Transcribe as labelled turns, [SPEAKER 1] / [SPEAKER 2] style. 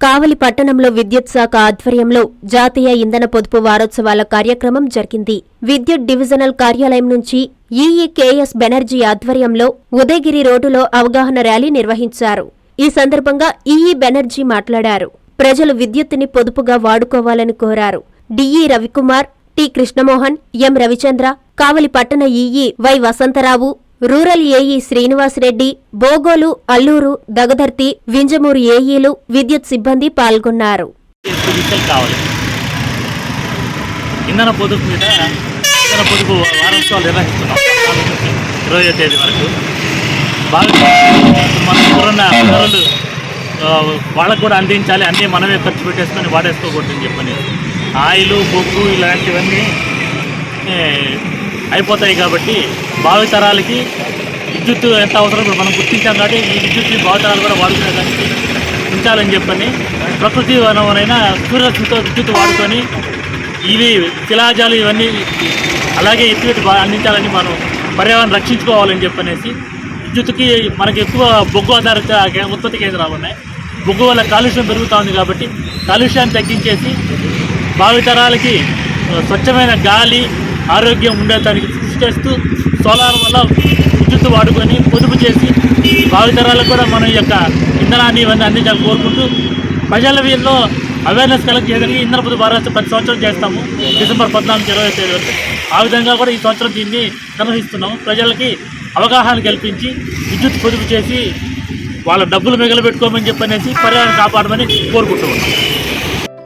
[SPEAKER 1] కావలి పట్టణంలో విద్యుత్ శాఖ ఆధ్వర్యంలో జాతీయ ఇంధన పొదుపు వారోత్సవాల కార్యక్రమం జరిగింది. విద్యుత్ డివిజనల్ కార్యాలయం నుంచి ఈఈకేఎస్ బెనర్జీ ఆధ్వర్యంలో ఉదయగిరి రోడ్డులో అవగాహన ర్యాలీ నిర్వహించారు. ఈ సందర్భంగా ఈఈ బెనర్జీ మాట్లాడారు. ప్రజలు విద్యుత్తుని పొదుపుగా వాడుకోవాలని కోరారు. DE Ravikumar T Krishnamohan M Ravichandra Kavali పట్టణ EE Y Vasantharao rural AE Srinivasareddy Bogolu Alluru Dagadarthi Vinjamuru ఏఈలు విద్యుత్ సిబ్బంది పాల్గొన్నారు.
[SPEAKER 2] కావాలి ఇంధన పొదుపు మీద ఇంధన పొదుపు వారోత్సవాలు నిర్వహిస్తున్నాం. ఇరవై తేదీ వరకు. బాగా మన ఇప్పుడున్న వాళ్ళకు కూడా అందించాలి. అన్నీ మనమే ఖర్చు పెట్టేసుకొని వాడేసుకోకూడదని చెప్పని. ఆయిల్ బొగ్గు ఇలాంటివన్నీ అయిపోతాయి కాబట్టి భావితరాలకి విద్యుత్ ఎంత అవసరం మనం గుర్తించాం కాబట్టి ఈ విద్యుత్ని భావితరాలు కూడా వాడుకునేదానికి ఉంచాలని చెప్పని ప్రకృతి వనమైన సూర్యరశ్మితో విద్యుత్ వాడుకొని ఇవి శిలాజాలు ఇవన్నీ అలాగే ఎత్తువెట్టు అందించాలని మనం పర్యావరణం రక్షించుకోవాలని చెప్పనేసి విద్యుత్కి మనకి ఎక్కువ బొగ్గు ఆధారిత ఉత్పత్తి కేంద్రాలు ఉన్నాయి. బొగ్గు వల్ల కాలుష్యం పెరుగుతూ ఉంది కాబట్టి కాలుష్యాన్ని తగ్గించేసి భావితరాలకి స్వచ్ఛమైన గాలి ఆరోగ్యం ఉండేదానికి కృషి చేస్తూ సోలార్ వల్ల విద్యుత్ వాడుకొని పొదుపు చేసి భావితరాలకు కూడా మన యొక్క ఇంధనాన్ని ఇవన్నీ అందించాలని కోరుకుంటూ ప్రజల వీరిలో అవేర్నెస్ కలెక్ట్ చేయడానికి ఇంధన పొదుపు వారోత్సవం ప్రతి సంవత్సరం చేస్తాము. డిసెంబర్ పద్నాలుగు ఇరవై తేదీ వరకు. ఆ విధంగా కూడా ఈ సంవత్సరం దీన్ని నిర్వహిస్తున్నాము. ప్రజలకి అవగాహన కల్పించి విద్యుత్ పొదుపు చేసి వాళ్ళ డబ్బులు మిగలబెట్టుకోమని చెప్పనేసి పర్యావరణం కాపాడమని కోరుకుంటూ ఉన్నాం